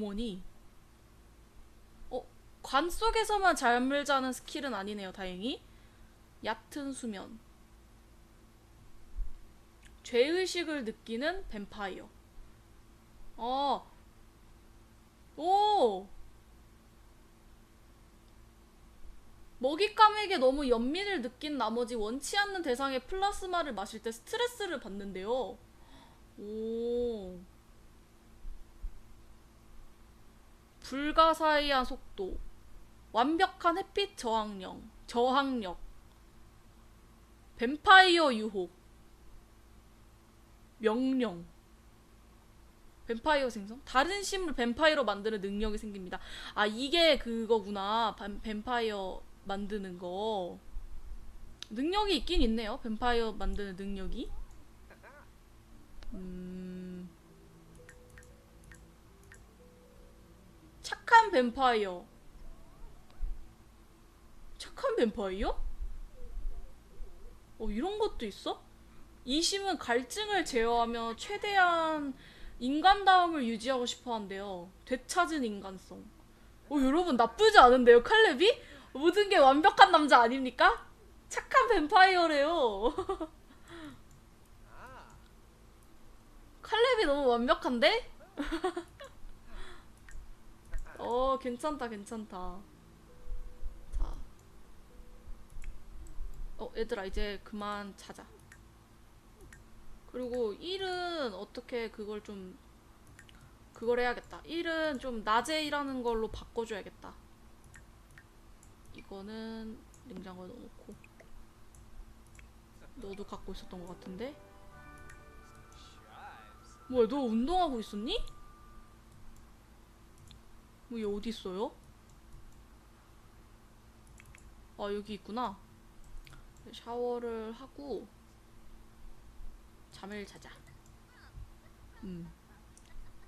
뭐뭐니? 어, 관 속에서만 잠을 자는 스킬은 아니네요, 다행히. 얕은 수면. 죄의식을 느끼는 뱀파이어. 어. 오! 먹잇감에게 너무 연민을 느낀 나머지 원치 않는 대상의 플라스마를 마실 때 스트레스를 받는데요. 오. 불가사의한 속도. 완벽한 햇빛 저항력. 저항력. 뱀파이어 유혹. 명령. 뱀파이어 생성? 다른 심을 뱀파이어로 만드는 능력이 생깁니다. 아, 이게 그거구나. 뱀, 뱀파이어 만드는 거. 능력이 있긴 있네요. 뱀파이어 만드는 능력이. 음. 착한 뱀파이어. 착한 뱀파이어? 어, 이런 것도 있어? 이 심은 갈증을 제어하며 최대한 인간다움을 유지하고 싶어 한대요. 되찾은 인간성. 어, 여러분 나쁘지 않은데요, 칼렙이? 모든 게 완벽한 남자 아닙니까? 착한 뱀파이어래요. 칼렙이 너무 완벽한데? 어, 괜찮다, 괜찮다. 자. 어, 얘들아, 이제 그만 자자. 그리고 1은 어떻게 그걸 좀, 그걸 해야겠다. 1은 좀 낮에 일하는 걸로 바꿔줘야겠다. 이거는 냉장고에 넣어놓고. 너도 갖고 있었던 것 같은데? 뭐야, 너 운동하고 있었니? 뭐, 얘 어디 있어요? 아, 여기 있구나. 샤워를 하고, 잠을 자자. 음.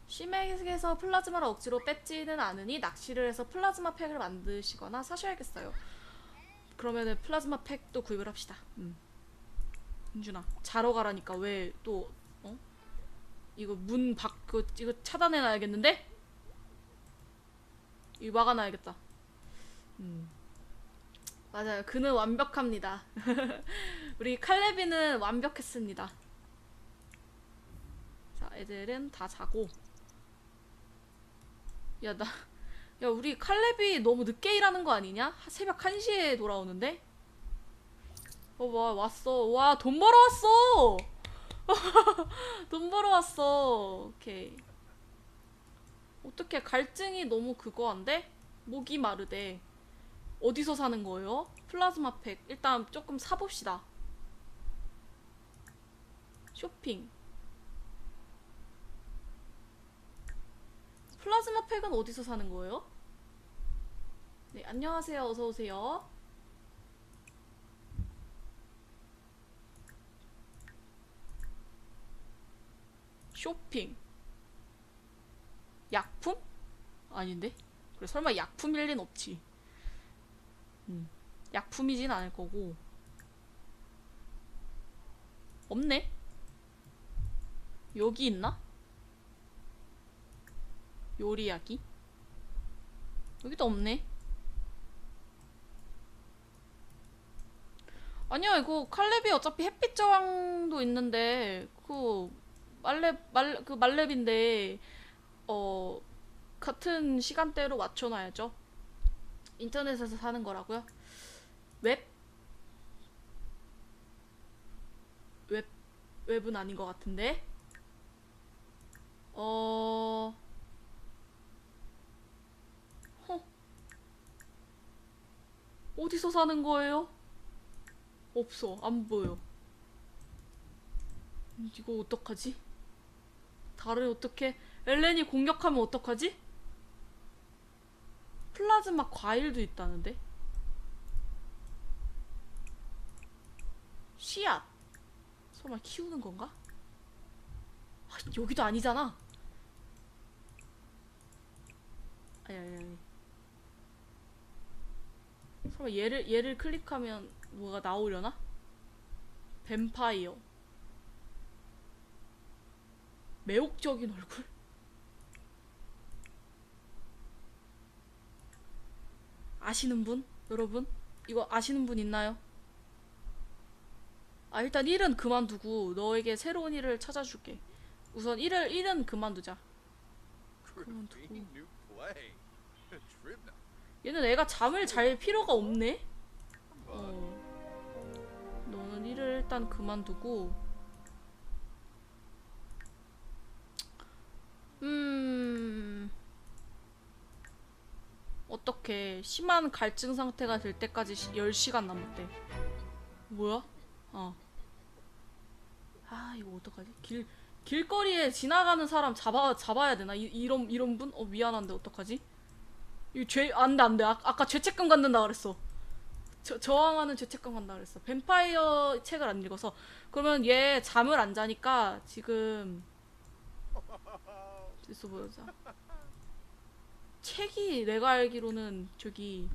시맥에서 플라즈마를 억지로 뺏지는 않으니 낚시를 해서 플라즈마 팩을 만드시거나 사셔야겠어요. 그러면은 플라즈마 팩도 구입을 합시다. 음. 은준아, 자러 가라니까 왜 또 어? 이거 문 밖, 그, 이거 차단해놔야겠는데? 이거 막아놔야겠다. 음. 맞아요. 그는 완벽합니다. 우리 칼레비는 완벽했습니다. 자, 애들은 다 자고. 야, 나, 야, 우리 칼레비 너무 늦게 일하는 거 아니냐? 새벽 1시에 돌아오는데? 어, 와, 왔어. 와, 돈 벌어 왔어! 돈 벌어 왔어. 오케이. 어떻게 갈증이 너무 그거 한데? 목이 마르대. 어디서 사는 거예요? 플라즈마 팩. 일단 조금 사봅시다. 쇼핑. 플라즈마 팩은 어디서 사는 거예요? 네, 안녕하세요. 어서 오세요. 쇼핑. 약품? 아닌데? 그래, 설마 약품일 린 없지. 음, 약품이진 않을 거고. 없네? 여기 있나? 요리야기? 여기도 없네. 아니야, 이거 칼렙이 어차피 햇빛 저항도 있는데, 그, 말렙, 말, 그 말렙인데, 어, 같은 시간대로 맞춰놔야죠. 인터넷에서 사는 거라고요? 웹? 웹, 웹은 아닌 것 같은데? 어, 허. 어디서 사는 거예요? 없어. 안 보여. 음, 이거 어떡하지? 달을 어떻게 엘렌이 공격하면 어떡하지? 플라즈마 과일도 있다는데? 씨앗 설마 키우는 건가? 아, 여기도 아니잖아 아니 아니 아니 설마 얘를 얘를 클릭하면 뭐가 나오려나? 뱀파이어 매혹적인 얼굴? 아시는 분? 여러분? 이거 아시는 분 있나요? 아 일단 일은 그만두고 너에게 새로운 일을 찾아줄게. 우선 일을 일은 그만두자. Tribna. 얘는 애가 잠을 잘 필요가 없네. 어. 너는 일을 일단 그만두고. 음. 어떻게 심한 갈증 상태가 될 때까지 시- 10시간 남았대. 뭐야? 어. 아, 이거 어떡하지? 길 길거리에 지나가는 사람 잡아 잡아야 되나? 이, 이런 이런 분? 어, 미안한데 어떡하지? 이거 죄, 안 돼, 안 돼. 아, 아까 죄책감 갖는다 그랬어. 저, 저항하는 죄책감 갖는다 그랬어. 뱀파이어 책을 안 읽어서. 그러면 얘 잠을 안 자니까 지금. 있어 보자. 책이 내가 알기로는 저기.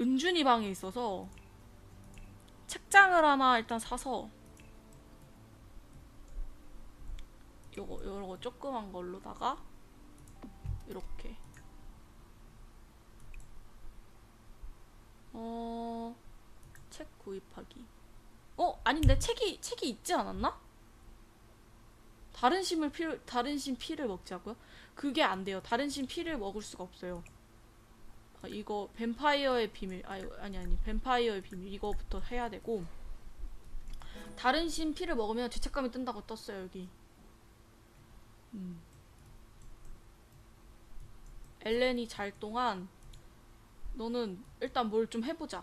은준이 방에 있어서. 책장을 하나 일단 사서. 요거, 요거 조그만 걸로다가. 이렇게. 어, 책 구입하기. 어, 아닌데 책이 책이 있지 않았나? 다른 심을 피 다른 심 피를 먹자고요? 그게 안 돼요. 다른 심 피를 먹을 수가 없어요. 아, 이거 뱀파이어의 비밀. 아니 아니 아니. 뱀파이어의 비밀. 이거부터 해야 되고. 다른 심 피를 먹으면 죄책감이 뜬다고 떴어요, 여기. 음. 엘렌이 잘 동안 너는 일단 뭘 좀 해보자.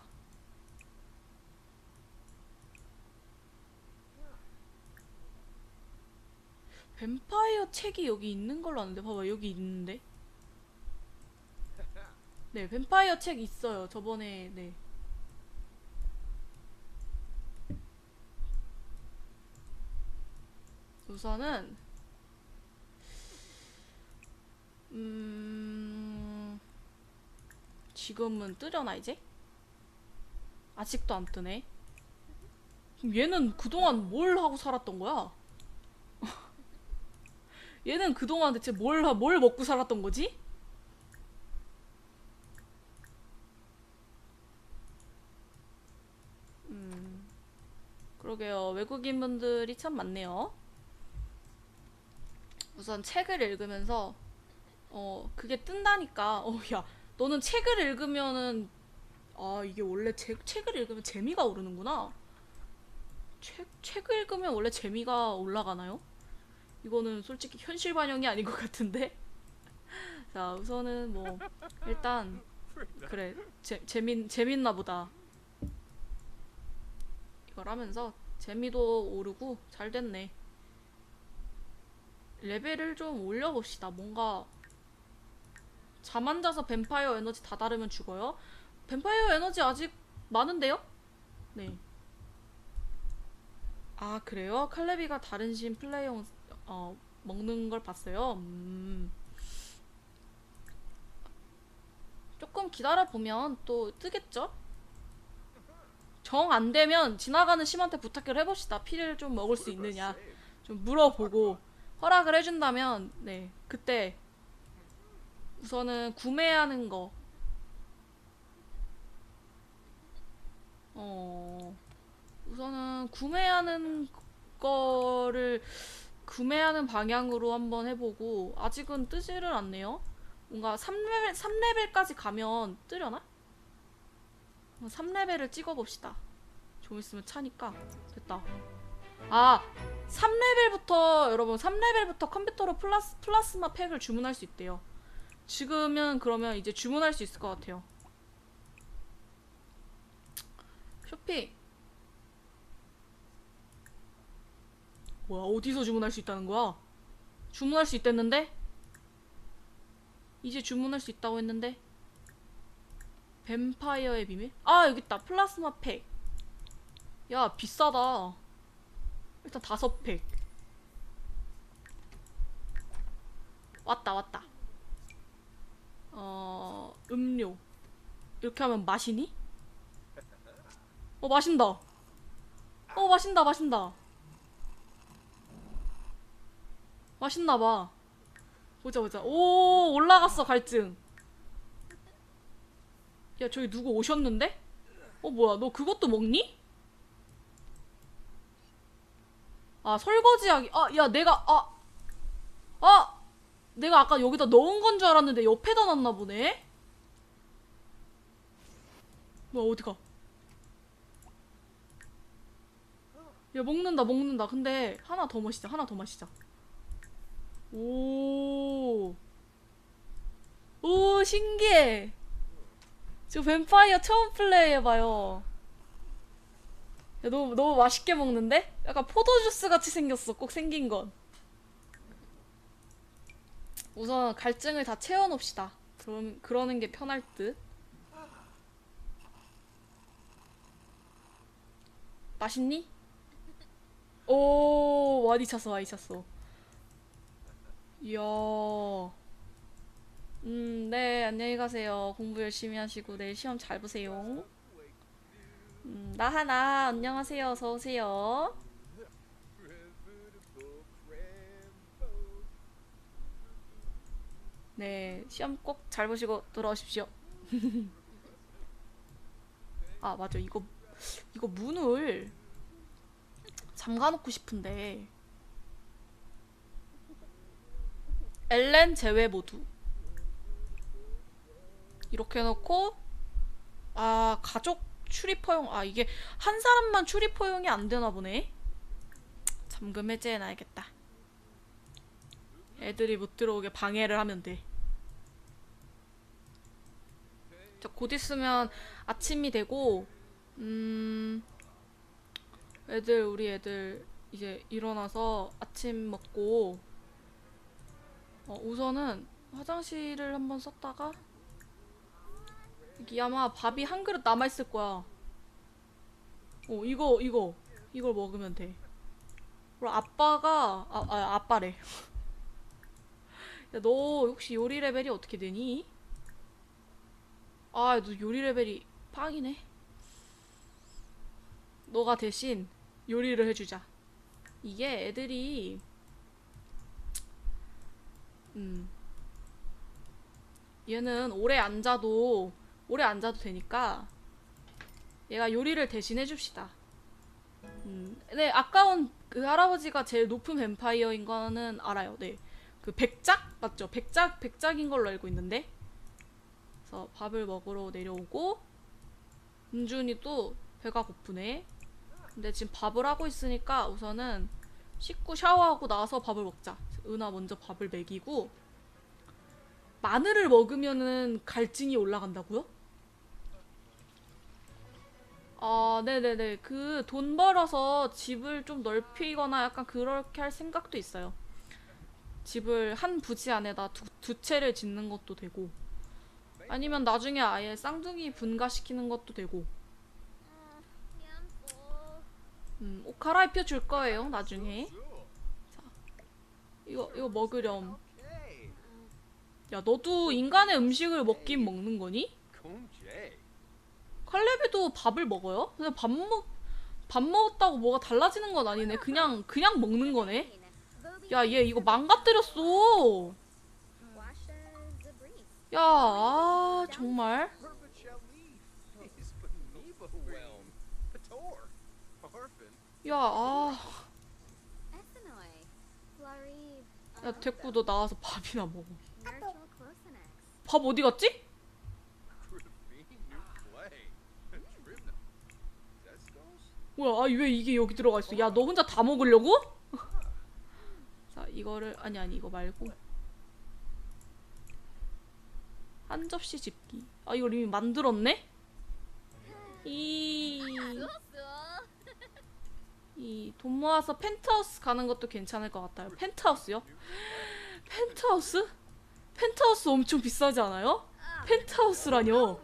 뱀파이어 책이 여기 있는 걸로 아는데 봐봐 여기 있는데 네 뱀파이어 책 있어요 저번에 네 우선은 음 지금은 뜨려나 이제? 아직도 안 뜨네. 그럼 얘는 그동안 뭘 하고 살았던 거야? 얘는 그동안 대체 뭘, 하- 뭘 먹고 살았던 거지? 음, 그러게요. 외국인 분들이 참 많네요. 우선 책을 읽으면서, 어, 그게 뜬다니까. 어, 야, 너는 책을 읽으면은 아 이게 원래 책 책을 읽으면 재미가 오르는구나. 책 책을 읽으면 원래 재미가 올라가나요? 이거는 솔직히 현실 반영이 아닌 것 같은데. 자 우선은 뭐 일단 그래 재 재민 재밌나 보다. 이걸 하면서 재미도 오르고 잘 됐네. 레벨을 좀 올려봅시다. 뭔가 잠안 자서 뱀파이어 에너지 다 다르면 죽어요? 뱀파이어 에너지 아직 많은데요? 네. 아, 그래요? 칼레비가 다른 신 플레이용, 어, 먹는 걸 봤어요? 음. 조금 기다려 보면 또 뜨겠죠? 정 안 되면 지나가는 심한테 부탁을 해봅시다. 피를 좀 먹을 수 있느냐. 좀 물어보고 허락을 해준다면, 네. 그때 우선은 구매하는 거. 어, 우선은 구매하는 거를 구매하는 방향으로 한번 해보고, 아직은 뜨지를 않네요. 뭔가 3레벨, 3레벨까지 가면 뜨려나? 3레벨을 찍어봅시다. 좀 있으면 차니까. 됐다. 아, 3레벨부터, 여러분, 3레벨부터 컴퓨터로 플라스, 플라스마 팩을 주문할 수 있대요. 지금은 그러면 이제 주문할 수 있을 것 같아요. 쇼핑. 뭐야, 어디서 주문할 수 있다는 거야? 주문할 수 있댔는데? 이제 주문할 수 있다고 했는데? 뱀파이어의 비밀? 아, 여기 있다. 플라스마 팩. 야, 비싸다. 일단 다섯 팩. 왔다, 왔다. 어, 음료. 이렇게 하면 마시니? 어, 마신다. 어, 마신다, 마신다. 맛있나봐. 보자, 보자. 오, 올라갔어, 갈증. 야 저기 누구 오셨는데? 어 뭐야 너 그것도 먹니? 아 설거지하기 아 야 내가 아 아! 내가 아까 여기다 넣은 건 줄 알았는데 옆에다 놨나 보네? 뭐야 어디가? 야 먹는다 먹는다 근데 하나 더 마시자 하나 더 마시자 오. 오, 신기해. 저 뱀파이어 처음 플레이 해봐요. 야, 너무, 너무 맛있게 먹는데? 약간 포도주스 같이 생겼어, 꼭 생긴 건. 우선 갈증을 다 채워놓읍시다. 그럼, 그러는 게 편할 듯. 맛있니? 오, 많이 찼어, 많이 찼어. 이야. 음, 네, 안녕히 가세요. 공부 열심히 하시고 내일 시험 잘 보세요. 음, 나하나, 안녕하세요. 어서 오세요. Reputable Rambo. 네, 시험 꼭 잘 보시고 돌아오십시오. 아, 맞아. 이거 이거 문을 잠가 놓고 싶은데. 엘렌 제외 모두. 이렇게 해놓고 아 가족 출입 허용 아 이게 한 사람만 출입 허용이 안 되나 보네. 잠금 해제해놔야겠다. 애들이 못 들어오게 방해를 하면 돼. 자, 곧 있으면 아침이 되고, 음, 애들, 우리 애들 이제 일어나서 아침 먹고, 어, 우선은 화장실을 한번 썼다가, 여기 아마 밥이 한 그릇 남아있을 거야. 어, 이거, 이거, 이걸 먹으면 돼. 그리고 아빠가, 아, 아 아빠래. 야, 너 혹시 요리 레벨이 어떻게 되니? 아, 너 요리 레벨이 빵이네. 너가 대신 요리를 해주자. 이게 애들이, 음, 얘는 오래 앉아도, 오래 앉아도 되니까, 얘가 요리를 대신 해줍시다. 음, 네, 아까운 그 할아버지가 제일 높은 뱀파이어인 거는 알아요. 네. 그 백작 맞죠? 백작 백작인 걸로 알고 있는데 그래서 밥을 먹으러 내려오고 은준이 또 배가 고프네. 근데 지금 밥을 하고 있으니까 우선은 씻고 샤워하고 나서 밥을 먹자. 은하 먼저 밥을 먹이고 마늘을 먹으면은 갈증이 올라간다고요? 아, 네네네. 그 돈 벌어서 집을 좀 넓히거나 약간 그렇게 할 생각도 있어요. 집을 한 부지 안에다 두, 두 채를 짓는 것도 되고 아니면 나중에 아예 쌍둥이 분가시키는 것도 되고 음, 옷 갈아입혀 줄 거예요 나중에 이거 이거 먹으렴. 야 너도 인간의 음식을 먹긴 먹는 거니? 칼레비도 밥을 먹어요? 그냥 밥 먹, 밥 먹었다고 뭐가 달라지는 건 아니네 그냥 그냥 먹는 거네 야 얘 이거 망가뜨렸어 야 아, 정말. 야, 아, 야, 됐고 너 나와서 밥이나 먹어. 밥 어디 갔지? 뭐야, 아, 왜 이게 여기 들어가 있어? 야, 너 혼자 다 먹으려고? 자, 이거를, 아니, 아니, 이거 말고. 한 접시 집기. 아, 이걸 이미 만들었네? 이, 이, 돈 모아서 펜트하우스 가는 것도 괜찮을 것 같아요. 펜트하우스요? 펜트하우스? 펜트하우스 엄청 비싸지 않아요? 펜트하우스라뇨.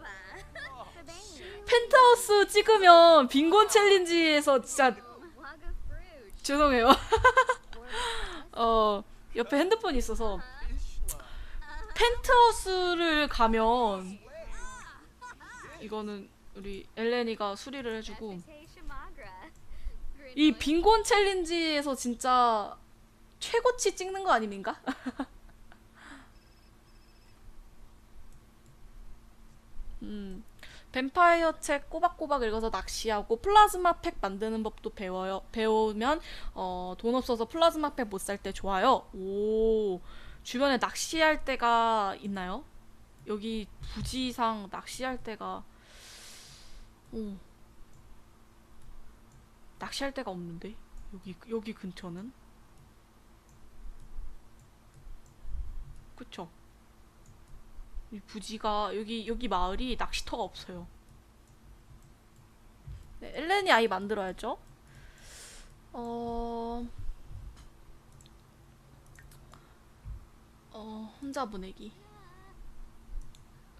펜트하우스 찍으면 빈곤 챌린지에서 진짜 죄송해요. 어 옆에 핸드폰이 있어서 펜트하우스를 가면 이거는 우리 엘레니가 수리를 해주고 이 빈곤 챌린지에서 진짜 최고치 찍는 거 아닙니까? 음 뱀파이어 책 꼬박꼬박 읽어서 낚시하고 플라즈마 팩 만드는 법도 배워요. 배우면 어, 돈 없어서 플라즈마 팩 못 살 때 좋아요. 오, 주변에 낚시할 때가 있나요? 여기 부지상 낚시할 때가 오, 낚시할 데가 없는데 여기 여기 근처는 그쵸? 이 부지가 여기 여기 마을이 낚시터가 없어요. 네, 엘렌이 아이 만들어야죠. 어, 어 혼자 보내기.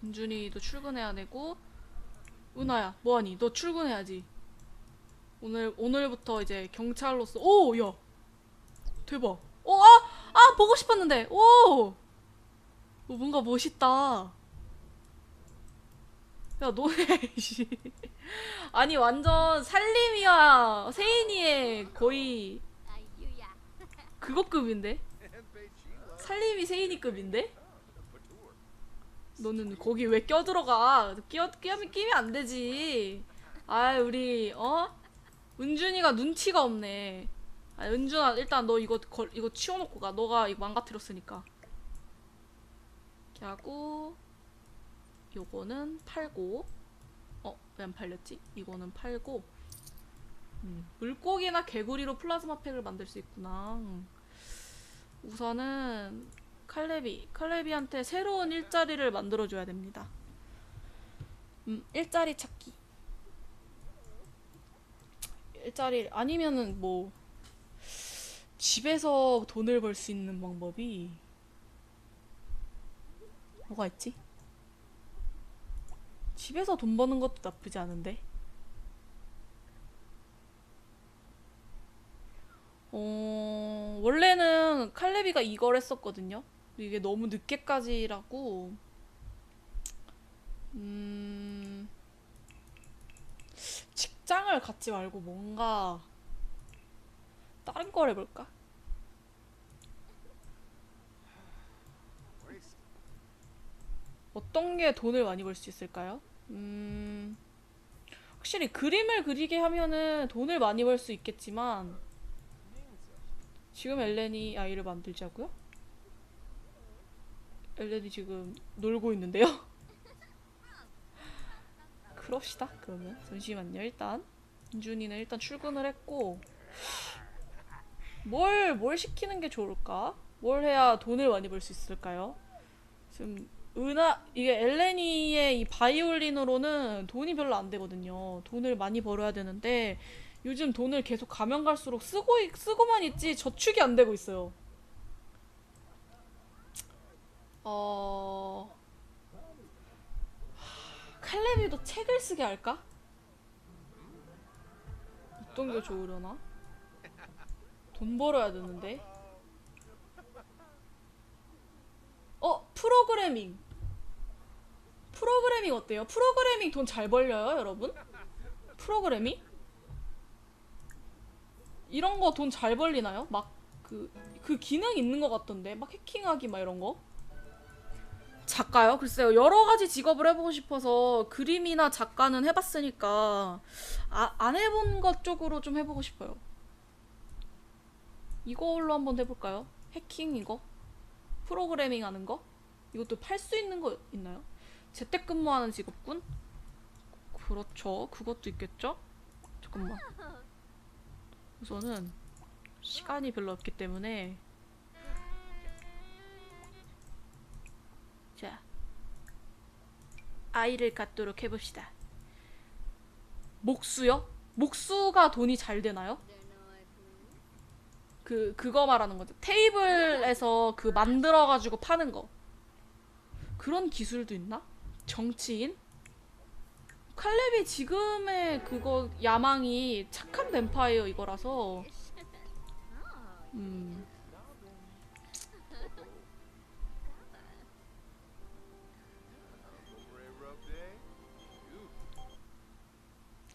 은준이도 출근해야 되고 은하야 뭐하니? 너 출근해야지. 오늘 오늘부터 이제 경찰로서 오 야. 대박. 어, 아, 아, 보고 싶었는데. 오! 어, 뭔가 멋있다. 야, 너네, 씨. 아니, 완전 살림이와 세인이의 거의. 그거급인데? 살림이 세인이급인데? 너는 거기 왜 껴들어가? 끼어, 끼면, 끼면 안 되지. 아, 우리, 어? 은준이가 눈치가 없네. 아, 은준아, 일단 너 이거, 걸, 이거 치워놓고 가. 너가 이거 망가뜨렸으니까. 이렇게 하고, 요거는 팔고, 어, 왜 안 팔렸지? 이거는 팔고, 음, 물고기나 개구리로 플라즈마 팩을 만들 수 있구나. 우선은, 칼레비, 칼레비한테 새로운 일자리를 만들어줘야 됩니다. 음, 일자리 찾기. 일자리, 아니면은 뭐, 집에서 돈을 벌 수 있는 방법이 뭐가 있지? 집에서 돈 버는 것도 나쁘지 않은데? 어, 원래는 칼레비가 이걸 했었거든요. 이게 너무 늦게까지라고, 음, 직장을 갖지 말고 뭔가 다른 걸 해볼까? 어떤 게 돈을 많이 벌 수 있을까요? 음, 확실히 그림을 그리게 하면은 돈을 많이 벌 수 있겠지만, 지금 엘렌이 아이를 만들자고요? 엘렌이 지금 놀고 있는데요? 그럽시다, 그러면. 잠시만요, 일단. 윤준이는 일단 출근을 했고, 뭘, 뭘 시키는 게 좋을까? 뭘 해야 돈을 많이 벌 수 있을까요? 지금 은하 이게 엘레니의 이 바이올린으로는 돈이 별로 안 되거든요. 돈을 많이 벌어야 되는데 요즘 돈을 계속 가면 갈수록 쓰고 있- 쓰고만 있지 저축이 안 되고 있어요. 어 하, 칼레비도 책을 쓰게 할까? 어떤 게 좋으려나? 돈 벌어야 되는데. 어, 프로그래밍. 프로그래밍 어때요? 프로그래밍 돈 잘 벌려요, 여러분? 프로그래밍? 이런 거 돈 잘 벌리나요? 막 그, 그 기능 있는 것 같던데. 막 해킹하기 막 이런 거. 작가요? 글쎄요. 여러 가지 직업을 해보고 싶어서 그림이나 작가는 해봤으니까 아, 안 해본 것 쪽으로 좀 해보고 싶어요. 이걸로 한번 해볼까요? 해킹 이거? 프로그래밍 하는 거? 이것도 팔 수 있는 거 있나요? 재택근무하는 직업군? 그렇죠. 그것도 있겠죠? 잠깐만. 우선은 시간이 별로 없기 때문에 자 아이를 갖도록 해봅시다. 목수요? 목수가 돈이 잘 되나요? 그 그거 말하는 거죠. 테이블에서 그 만들어 가지고 파는 거. 그런 기술도 있나? 정치인? 칼렙이 지금의 그거 야망이 착한 뱀파이어 이거라서 음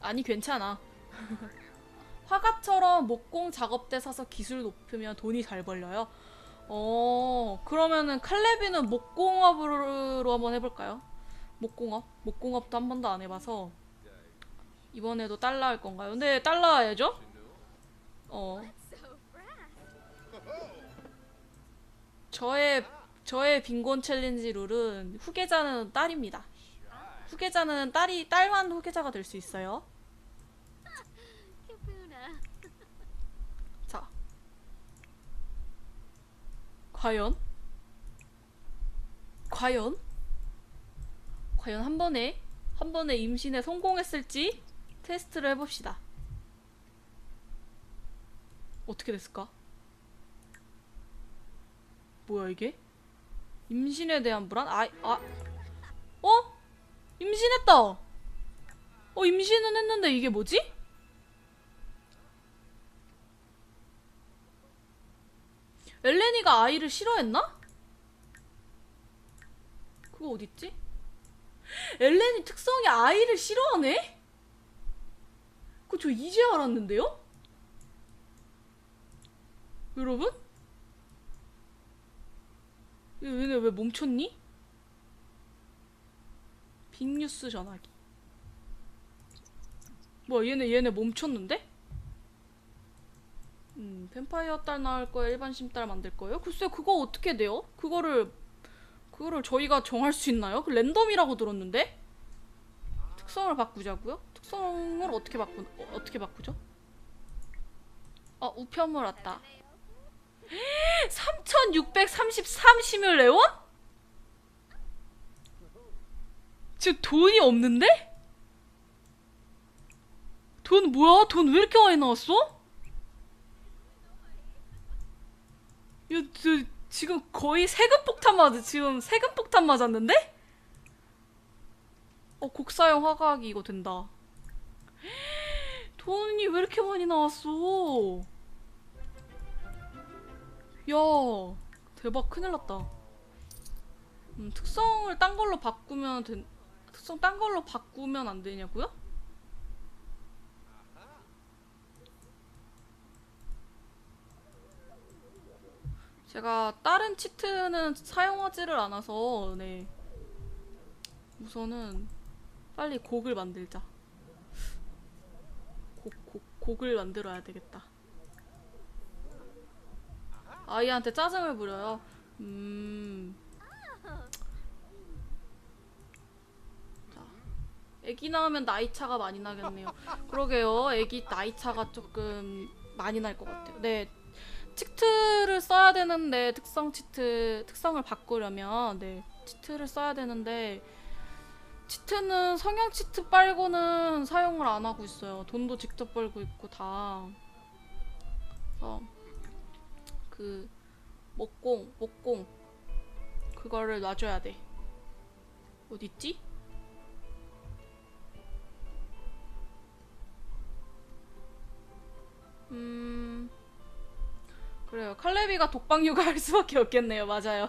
아니 괜찮아. 화가처럼 목공 작업대 사서 기술 높으면 돈이 잘 벌려요. 어 그러면은 칼레비는 목공업으로 한번 해볼까요? 목공업? 목공업도 한 번도 안 해봐서 이번에도 달러 할 건가요? 네, 달러 해야죠. 어. 저의 저의 빈곤 챌린지 룰은 후계자는 딸입니다. 후계자는 딸이 딸만 후계자가 될 수 있어요. Kapuna. 자, 과연? 과연? 과연 한 번에 한 번에 임신에 성공했을지 테스트를 해봅시다. 어떻게 됐을까? 뭐야 이게? 임신에 대한 불안? 아, 아, 어? 임신했다. 어, 임신은 했는데 이게 뭐지? 엘레니가 아이를 싫어했나? 그거 어딨지? 엘레니 특성이 아이를 싫어하네? 그거 저 이제 알았는데요? 여러분? 얘- 얘네 왜 멈췄니? 빅뉴스 전화기 뭐야 얘네 얘네 멈췄는데? 음, 뱀파이어 딸 나올 거예요? 일반 심딸 만들 거예요? 글쎄 그거 어떻게 돼요? 그거를 그거를 저희가 정할 수 있나요? 그 랜덤이라고 들었는데 특성을 바꾸자고요? 특성을 어떻게 바꾸 어, 어떻게 바꾸죠? 아 우편물 왔다. 3,633 시뮬레온? 지금 돈이 없는데? 돈 뭐야? 돈 왜 이렇게 많이 나왔어? 야, 저, 지금 거의 세금 폭탄 맞아. 지금 세금 폭탄 맞았는데? 어, 국사용 화각이 이거 된다. 돈이 왜 이렇게 많이 나왔어? 야, 대박 큰일 났다. 음, 특성을 딴 걸로 바꾸면 된, 특성 딴 걸로 바꾸면 안 되냐고요? 제가 다른 치트는 사용하지를 않아서 네. 우선은 빨리 곡을 만들자. 곡, 곡, 곡을 만들어야 되겠다. 아이한테 짜증을 부려요? 음. 자, 애기 낳으면 나이 차가 많이 나겠네요. 그러게요. 애기 나이 차가 조금 많이 날 것 같아요. 네 치트를 써야 되는데 특성 치트 특성을 바꾸려면 네 치트를 써야 되는데 치트는 성형 치트 빨고는 사용을 안 하고 있어요. 돈도 직접 벌고 있고 다. 그래서 그 목공 목공 그거를 놔줘야 돼. 어디 있지? 칼레비가 독방 육아할 수밖에 없겠네요. 맞아요.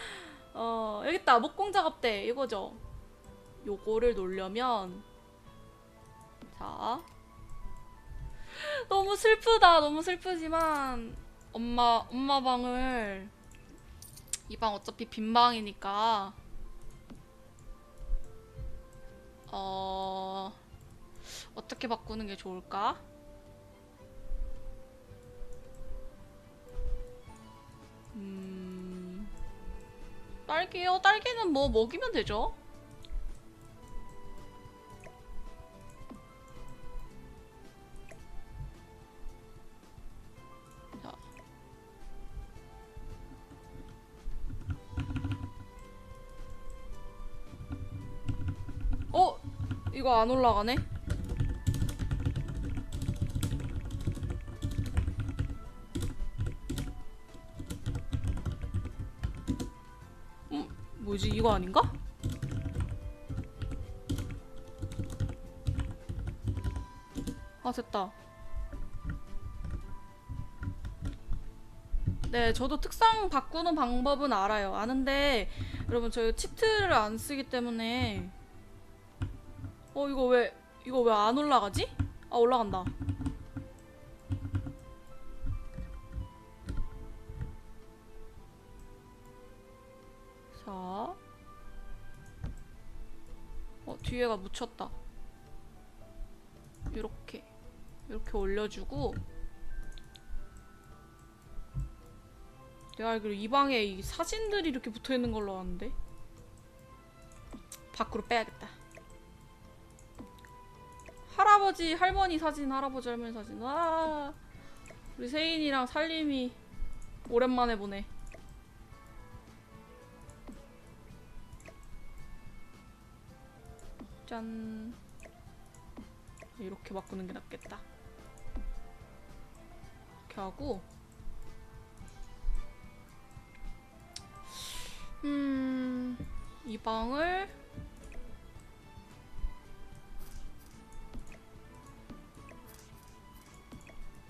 어, 여기 있다. 목공 작업대. 이거죠. 요거를 놓으려면 자. 너무 슬프다. 너무 슬프지만 엄마 엄마 방을 이 방 어차피 빈 방이니까 어 어떻게 바꾸는 게 좋을까? 음... 딸기요? 딸기는 뭐 먹이면 되죠? 자. 어? 이거 안 올라가네? 뭐지? 이거 아닌가? 아, 됐다. 네, 저도 특성 바꾸는 방법은 알아요. 아는데, 여러분, 저희 치트를 안 쓰기 때문에. 어, 이거 왜, 이거 왜 안 올라가지? 아, 올라간다. 뒤에가 묻혔다. 이렇게 이렇게 올려주고 내가 알기로 이 방에 이 사진들이 이렇게 붙어 있는 걸로 아는데 밖으로 빼야겠다. 할아버지 할머니 사진 할아버지 할머니 사진 와 우리 세인이랑 살림이 오랜만에 보네. 짠. 이렇게 바꾸는 게 낫겠다. 이렇게 하고. 음, 이 방을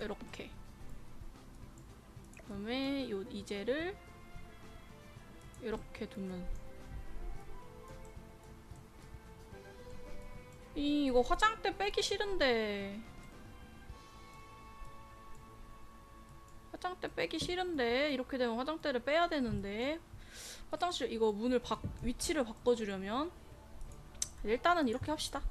이렇게. 그다음에 요 이제를 이렇게 두면 이 이거 화장대 빼기 싫은데. 화장대 빼기 싫은데. 이렇게 되면 화장대를 빼야 되는데. 화장실 이거 문을 바, 위치를 바꿔주려면 일단은 이렇게 합시다